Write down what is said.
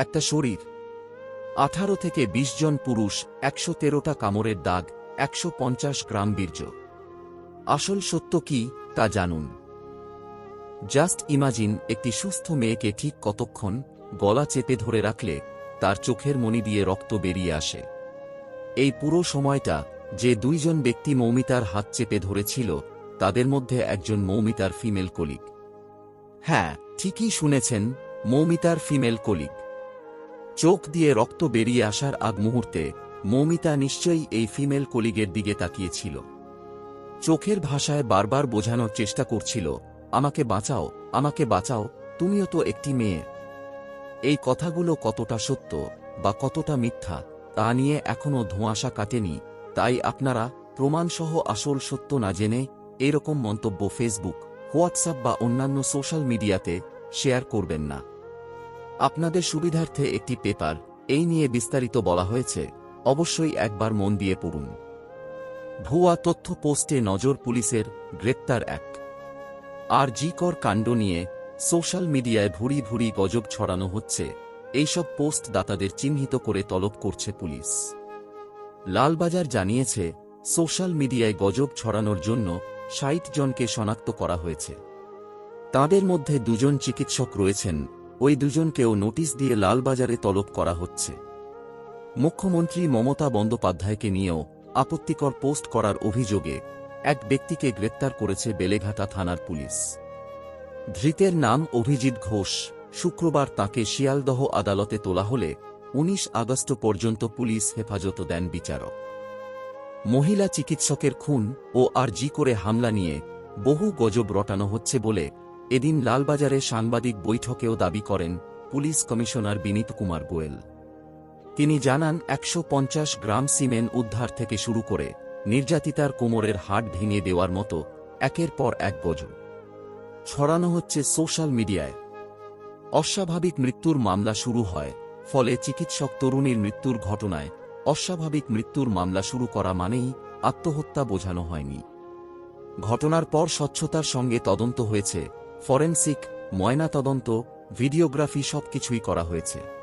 একটা শরীর। আঠারো থেকে ২০ জন পুরুষ, একশো তেরোটা কামড়ের দাগ, একশো পঞ্চাশ গ্রাম বীর্য। আসল সত্য কি, তা জানুন। জাস্ট ইমাজিন একটি সুস্থ মেয়েকে ঠিক কতক্ষণ গলা চেপে ধরে রাখলে তার চোখের মনি দিয়ে রক্ত বেরিয়ে আসে। এই পুরো সময়টা যে দুইজন ব্যক্তি মৌমিতার হাত চেপে ধরেছিল, তাদের মধ্যে একজন মৌমিতার ফিমেল কলিগ। হ্যাঁ ঠিকই শুনেছেন, মৌমিতার ফিমেল কলিগ। চোখ দিয়ে রক্ত বেরিয়ে আসার আগ মুহূর্তে মৌমিতা নিশ্চয়ই এই ফিমেল কলিগের দিকে তাকিয়েছিল। চোখের ভাষায় বারবার বোঝানোর চেষ্টা করছিল, আমাকে বাঁচাও আমাকে বাঁচাও, তুমিও তো একটি মেয়ে। এই কথাগুলো কতটা সত্য বা কতটা মিথ্যা, তা নিয়ে এখনও ধোঁয়াশা কাটেনি, তাই আপনারা প্রমাণসহ আসল সত্য না জেনে এরকম মন্তব্য ফেসবুক হোয়াটসঅ্যাপ বা অন্যান্য সোশ্যাল মিডিয়াতে শেয়ার করবেন না। আপনাদের সুবিধার্থে একটি পেপার, এই নিয়ে বিস্তারিত বলা হয়েছে, অবশ্যই একবার মন দিয়ে পড়ুন। ভুয়া তথ্য পোস্টে নজর পুলিশের, গ্রেপ্তার এক। আর জিকর কাণ্ড নিয়ে সোশ্যাল মিডিয়ায় ভুরি ভুরি গজব ছড়ানো হচ্ছে, এইসব পোস্ট দাতাদের চিহ্নিত করে তলব করছে পুলিশ। লালবাজার জানিয়েছে, সোশ্যাল মিডিয়ায় গজব ছড়ানোর জন্য ষাট জনকে শনাক্ত করা হয়েছে। তাদের মধ্যে দুজন চিকিৎসক রয়েছেন ওই দুজনকেও নোটিশ দিয়ে লালবাজারে তলব করা হচ্ছে। মুখ্যমন্ত্রী মমতা বন্দ্যোপাধ্যায়কে নিয়েও আপত্তিকর পোস্ট করার অভিযোগে এক ব্যক্তিকে গ্রেপ্তার করেছে বেলেঘাটা থানার পুলিশ। ধৃতের নাম অভিজিৎ ঘোষ। শুক্রবার তাকে শিয়ালদহ আদালতে তোলা হলে ১৯ আগস্ট পর্যন্ত পুলিশ হেফাজত দেন বিচারক। মহিলা চিকিৎসকের খুন ও আর জি করে হামলা নিয়ে বহু গজব রটানো হচ্ছে বলে এদিন লালবাজারে সাংবাদিক বৈঠকেও দাবি করেন পুলিশ কমিশনার বিনীত কুমার গোয়েল। তিনি জানান, একশো পঞ্চাশ গ্রাম সিমেন্ট উদ্ধার থেকে শুরু করে নির্যাতিতার কোমরের হাট ভেঙে দেওয়ার মতো একের পর এক গজব। ছড়ানো হচ্ছে সোশ্যাল মিডিয়ায়। অস্বাভাবিক মৃত্যুর মামলা শুরু হয়, ফলে চিকিৎসক তরুণীর মৃত্যুর ঘটনায় অস্বাভাবিক মৃত্যুর মামলা শুরু করা মানেই আত্মহত্যা বোঝানো হয়নি। ঘটনার পর স্বচ্ছতার সঙ্গে তদন্ত হয়েছে ফরেনসিক ময়নাতদন্ত ভিডিওগ্রাফি সবকিছুই করা হয়েছে।